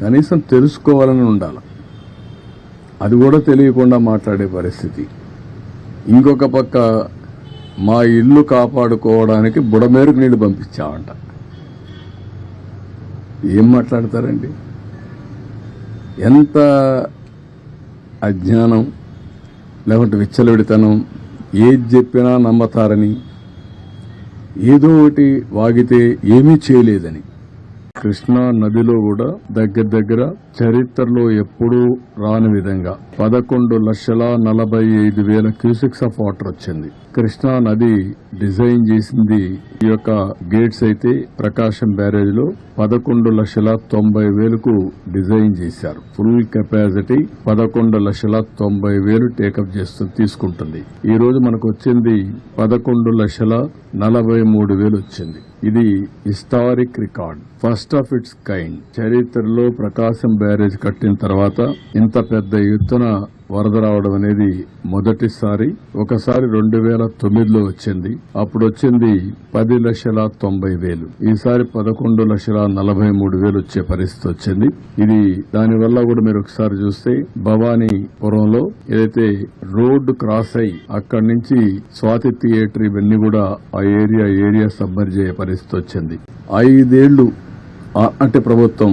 కనీసం తెలుసుకోవాలని ఉండాలి. అది కూడా తెలియకుండా మాట్లాడే పరిస్థితి. ఇంకొక పక్క మా ఇల్లు కాపాడుకోవడానికి బుడమేరుకు నీళ్ళు పంపించామంట ఏం మాట్లాడతారండి? ఎంత అజ్ఞానం లేకుంటే విచ్చలవిడితనం ఏది చెప్పినా నమ్మతారని ఏదో ఒకటి వాగితే ఏమీ చేయలేదని. కృష్ణా నదిలో కూడా దగ్గర దగ్గర చరిత్రలో ఎప్పుడూ రాని విధంగా పదకొండు లక్షల నలభై ఐదు వేల క్యూసిక్స్ ఆఫ్ వాటర్ వచ్చింది. కృష్ణా నది డిజైన్ చేసింది. ఈ యొక్క గేట్స్ అయితే ప్రకాశం బ్యారేజ్లో పదకొండు లక్షల తొంభై వేలకు డిజైన్ చేశారు. ఫుల్ కెపాసిటీ పదకొండు లక్షల తొంభై వేలు టేకప్ చేస్తూ తీసుకుంటుంది. ఈ రోజు మనకు వచ్చింది పదకొండు లక్షల నలభై మూడు వేలు వచ్చింది. ఇది historic record first of its kind. చరిత్రలో ప్రకాశం బ్యారేజ్ కట్టిన తర్వాత ఇంత పెద్ద ఎత్తున వరద రావడం అనేది మొదటిసారి ఒకసారి రెండు వేల తొమ్మిదిలో వచ్చింది. అప్పుడు వచ్చింది పది లక్షల తొంభై వేలు. ఈసారి పదకొండు లక్షల నలభై మూడు వేలు వచ్చే పరిస్థితి వచ్చింది. ఇది దానివల్ల కూడా మీరు ఒకసారి చూస్తే భవానీపురంలో ఏదైతే రోడ్డు క్రాస్ అయి అక్కడి నుంచి స్వాతి థియేటర్ ఇవన్నీ కూడా ఆ ఏరియా ఏరియా సబ్మర్జ్ అయ్యే పరిస్థితి వచ్చింది. ఐదేళ్ళు అంటే ప్రభుత్వం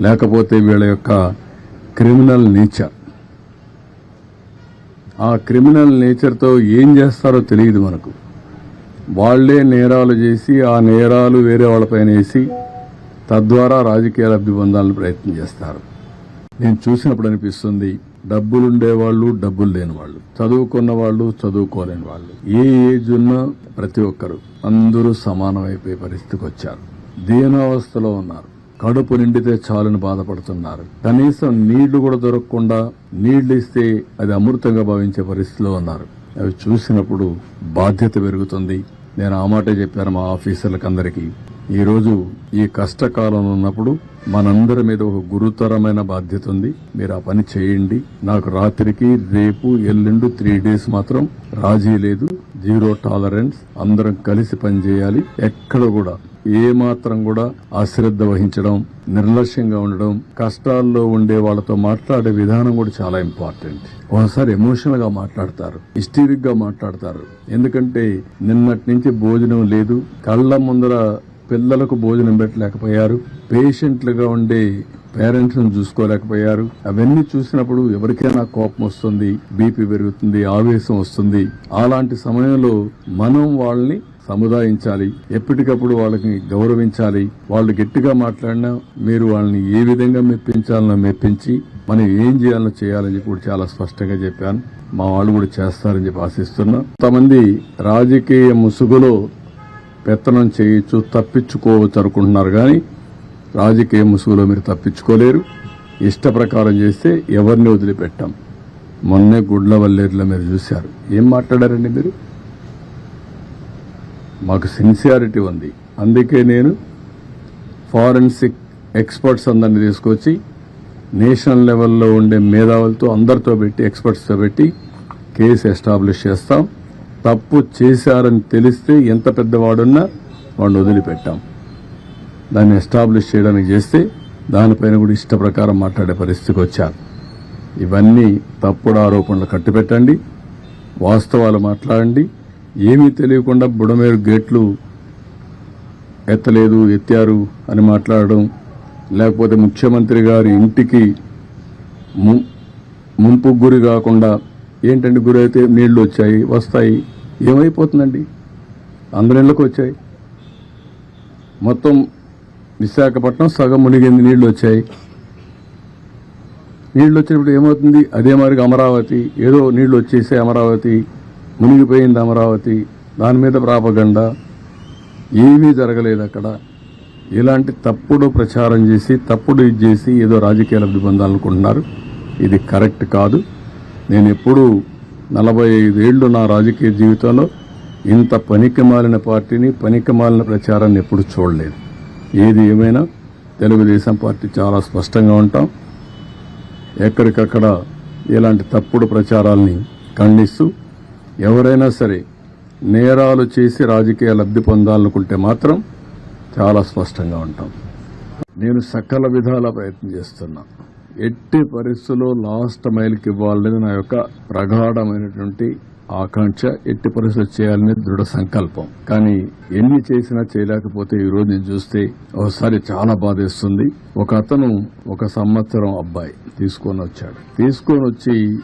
లేకపోతే వీళ్ళ యొక్క క్రిమినల్ నేచర్. ఆ క్రిమినల్ నేచర్తో ఏం చేస్తారో తెలియదు మనకు. వాళ్ళే నేరాలు చేసి ఆ నేరాలు వేరే వాళ్ళపైన వేసి తద్వారా రాజకీయ లబ్ధి పొందాలని ప్రయత్నం చేస్తారు. నేను చూసినప్పుడు అనిపిస్తుంది డబ్బులుండే వాళ్ళు డబ్బులు లేని వాళ్ళు. చదువుకున్న వాళ్ళు చదువుకోలేని వాళ్ళు. ఏ ఏజ్ ఉన్నా ప్రతి ఒక్కరు అందరూ సమానమైపోయే పరిస్థితికి వచ్చారు. దీనావస్థలో ఉన్నారు. కడుపు నిండితే చాలని బాధపడుతున్నారు. కనీసం నీళ్ళు కూడా దొరకకుండా నీళ్ళు ఇస్తే అది అమృతంగా భావించే పరిస్థితిలో ఉన్నారు. అవి చూసినప్పుడు బాధ్యత పెరుగుతుంది. నేను ఆ మాటే చెప్పాను మా ఆఫీసర్లకు అందరికీ ఈరోజు ఈ కష్టకాలం ఉన్నప్పుడు మనందరి మీద ఒక గురుతరమైన బాధ్యత ఉంది. మీరు ఆ పని చేయండి. నాకు రాత్రికి రేపు ఎల్లుండు త్రీ డేస్ మాత్రం రాజీ లేదు. జీరో టాలరెన్స్ అందరం కలిసి పనిచేయాలి ఎక్కడ కూడా ఏ మాత్రం కూడా అశ్రద్ధ వహించడం నిర్లక్ష్యంగా ఉండడం కష్టాల్లో ఉండే వాళ్ళతో మాట్లాడే విధానం కూడా చాలా ఇంపార్టెంట్ ఒకసారి ఎమోషనల్గా మాట్లాడతారు. హిస్టీరిక్గా మాట్లాడతారు. ఎందుకంటే నిన్నటి నుంచి భోజనం లేదు. కళ్ళ ముందర పిల్లలకు భోజనం పెట్టలేకపోయారు. పేషెంట్లుగా ఉండే పేరెంట్స్ని చూసుకోలేకపోయారు. అవన్నీ చూసినప్పుడు ఎవరికైనా కోపం వస్తుంది బీపీ పెరుగుతుంది ఆవేశం వస్తుంది. అలాంటి సమయంలో మనం వాళ్ళని సముదాయించాలి. ఎప్పటికప్పుడు వాళ్ళకి గౌరవించాలి. వాళ్ళు గట్టిగా మాట్లాడినా మీరు వాళ్ళని ఏ విధంగా మెప్పించాలనో మెప్పించి మనం ఏం చేయాలో చేయాలని చెప్పి కూడా చాలా స్పష్టంగా చెప్పాను. మా వాళ్ళు కూడా చేస్తారని చెప్పి ఆశిస్తున్నా. కొంతమంది రాజకీయ ముసుగులో పెత్తనం చేయొచ్చు తప్పించుకోవచ్చు అనుకుంటున్నారు కానీ రాజకీయ ముసుగులో మీరు తప్పించుకోలేరు. ఇష్ట ప్రకారం చేస్తే ఎవరిని వదిలిపెట్టాం. మొన్నే గుడ్ల వల్లేరులో మీరు చూశారు. ఏం మాట్లాడారండి మీరు? మాకు సిన్సియారిటీ ఉంది. అందుకే నేను ఫారెన్సిక్ ఎక్స్పర్ట్స్ అందరిని తీసుకొచ్చి నేషనల్ లెవెల్లో ఉండే మేధావులతో అందరితో పెట్టి ఎక్స్పర్ట్స్తో పెట్టి కేసు ఎస్టాబ్లిష్ చేస్తాం. తప్పు చేశారని తెలిస్తే ఎంత పెద్దవాడున్నా వాడిని వదిలిపెట్టాం. దాన్ని ఎస్టాబ్లిష్ చేయడానికి చేస్తే దానిపైన కూడా ఇష్ట ప్రకారం మాట్లాడే పరిస్థితికి వచ్చారు ఇవన్నీ తప్పుడు ఆరోపణలు కట్టిపెట్టండి వాస్తవాలు మాట్లాడండి. ఏమీ తెలియకుండా బుడమేరు గేట్లు ఎత్తలేదు ఎత్తారు అని మాట్లాడడం లేకపోతే ముఖ్యమంత్రి గారి ఇంటికి ము- ముంపు గురి కాకుండా ఏంటంటే గురైతే నీళ్ళు వచ్చాయి వస్తాయి ఏమైపోతుందండి? అందరి ఇళ్ళకి వచ్చాయి. మొత్తం విశాఖపట్నం సగం మునిగింది నీళ్ళు వచ్చాయి. నీళ్ళు వచ్చినప్పుడు ఏమవుతుంది? అదే మాదిరిగా అమరావతి ఏదో నీళ్ళు వచ్చేసే అమరావతి మునిగిపోయింది అమరావతి దాని మీద ప్రాపగండ. ఏమీ జరగలేదు అక్కడ. ఇలాంటి తప్పుడు ప్రచారం చేసి తప్పుడు ఇది చేసి ఏదో రాజకీయ లబ్ధి పొందాలనుకుంటున్నారు ఇది కరెక్ట్ కాదు. నేను ఎప్పుడూ నలభై ఐదేళ్ళు నా రాజకీయ జీవితంలో ఇంత పనికి మాలిన పార్టీని పనికిమాలిన ప్రచారాన్ని ఎప్పుడు చూడలేదు. ఏది ఏమైనా తెలుగుదేశం పార్టీ చాలా స్పష్టంగా ఉంటాం. ఎక్కడికక్కడ ఇలాంటి తప్పుడు ప్రచారాల్ని ఖండిస్తూ ఎవరైనా సరే నేరాలు చేసి రాజకీయ లబ్ధి పొందాలనుకుంటే మాత్రం చాలా స్పష్టంగా ఉంటాం. నేను సకల విధాల ప్రయత్నం చేస్తున్నా. ఎట్టి పరిస్థితుల్లో లాస్ట్ మైల్కి ఇవ్వాలనేది నా యొక్క ప్రగాఢమైనటువంటి ఆకాంక్ష. ఎట్టి పరిస్థితులు చేయాలనే దృఢ సంకల్పం. కానీ ఎన్ని చేసినా చేయలేకపోతే ఈ రోజు నేను చూస్తే ఒకసారి చాలా బాధేస్తుంది. ఒక అతను ఒక సంవత్సరం అబ్బాయి తీసుకొని వచ్చాడు. తీసుకొని వచ్చి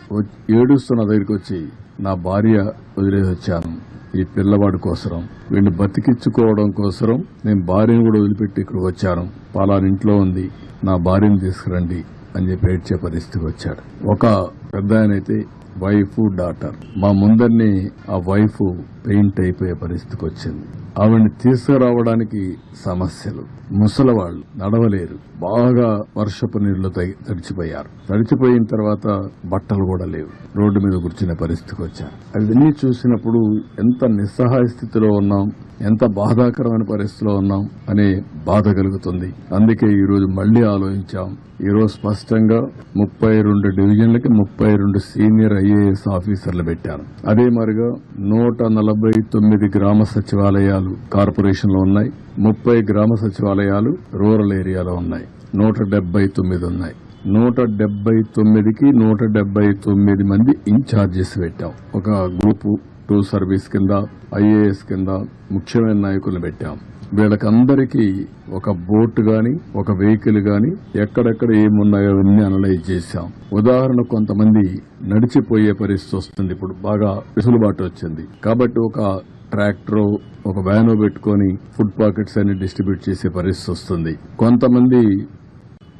ఏడుస్తున్న దగ్గరికి వచ్చి నా భార్య వదిలేసి వచ్చాను. ఈ పిల్లవాడి కోసరం. వీడిని బతికించుకోవడం కోసరం. నేను భార్యను కూడా వదిలిపెట్టి ఇక్కడికి వచ్చాను. పలానింట్లో ఉంది. నా భార్యను తీసుకురండి. అని చెప్పి ఏడ్చే పరిస్థితికి వచ్చాడు. ఒక పెద్ద అయితే వైఫ్ డాటర్. మా ముందరిని ఆ వైఫ్ పెయింట్ అయిపోయే పరిస్థితికి వచ్చింది. ఆవిడని తీసుకురావడానికి సమస్యలు. ముసలవాళ్ళు నడవలేరు. బాగా వర్షపు నీళ్ళు తగి- తడిచిపోయారు. తడిచిపోయిన తర్వాత బట్టలు కూడా లేవు. రోడ్డు మీద కూర్చునే పరిస్థితికి వచ్చారు. అవన్నీ చూసినప్పుడు ఎంత నిస్సహాయ స్థితిలో ఉన్నాం ఎంత బాధాకరమైన పరిస్థితిలో ఉన్నాం అనే బాధ కలుగుతుంది. అందుకే ఈ రోజు మళ్ళీ ఆలోచించాం. ఈ రోజు స్పష్టంగా ముప్పై రెండు డివిజన్లకి ముప్పై రెండు సీనియర్ ఐఏఎస్ ఆఫీసర్లు పెట్టారు. అదే మరిగా నూట నలభై తొమ్మిది గ్రామ సచివాలయాలు కార్పొరేషన్ కార్పొరేషన్లో ఉన్నాయి. ముప్పై గ్రామ సచివాలయాలు రూరల్ ఏరియాలో ఉన్నాయి. నూట డెబ్బై తొమ్మిది ఉన్నాయి. నూట డెబ్బై తొమ్మిదికి నూట డెబ్బై తొమ్మిది మంది ఇన్ఛార్జెస్ పెట్టాం. ఒక గ్రూప్ టూ సర్వీస్ కింద ఐఏఎస్ కింద ముఖ్యమైన నాయకులను పెట్టాం. వీళ్ళకందరికీ ఒక బోట్ గాని ఒక వెహికల్ గాని ఎక్కడెక్కడ ఏమున్నాయో అన్ని అనలైజ్ చేశాం. ఉదాహరణ కొంతమంది నడిచిపోయే పరిస్థితి వస్తుంది. ఇప్పుడు బాగా వెసులుబాటు వచ్చింది. కాబట్టి ఒక ట్రాక్టర్ ఒక వ్యాను పెట్టుకొని ఫుడ్ పాకెట్స్ అన్ని డిస్ట్రిబ్యూట్ చేసే పరిస్థితి వస్తుంది. కొంతమంది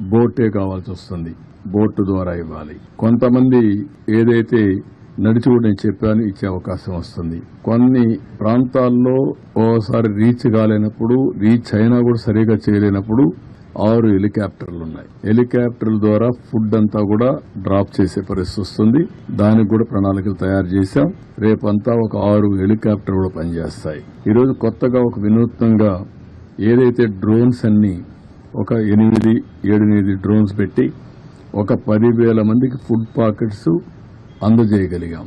బోటే కావాల్సి వస్తుంది. బోటు ద్వారా ఇవ్వాలి. కొంతమంది ఏదైతే నడిచి కూడా నేను చెప్పాను ఇచ్చే అవకాశం వస్తుంది. కొన్ని ప్రాంతాల్లో ఓసారి రీచ్ కాలేనప్పుడు రీచ్ అయినా కూడా సరిగా చేయలేనప్పుడు ఆరు హెలికాప్టర్లు ఉన్నాయి. హెలికాప్టర్ల ద్వారా ఫుడ్ అంతా కూడా డ్రాప్ చేసే పరిస్థితి వస్తుంది. దానికి కూడా ప్రణాళికలు తయారు చేశాం. రేపంతా ఒక ఆరు హెలికాప్టర్ కూడా పనిచేస్తాయి. ఈరోజు కొత్తగా ఒక వినూత్నంగా ఏదైతే డ్రోన్స్ అన్ని ఒక ఎనిమిది ఏడెనిమిది డ్రోన్స్ పెట్టి ఒక పదివేల మందికి ఫుడ్ పాకెట్స్ అందజేయగలిగాం.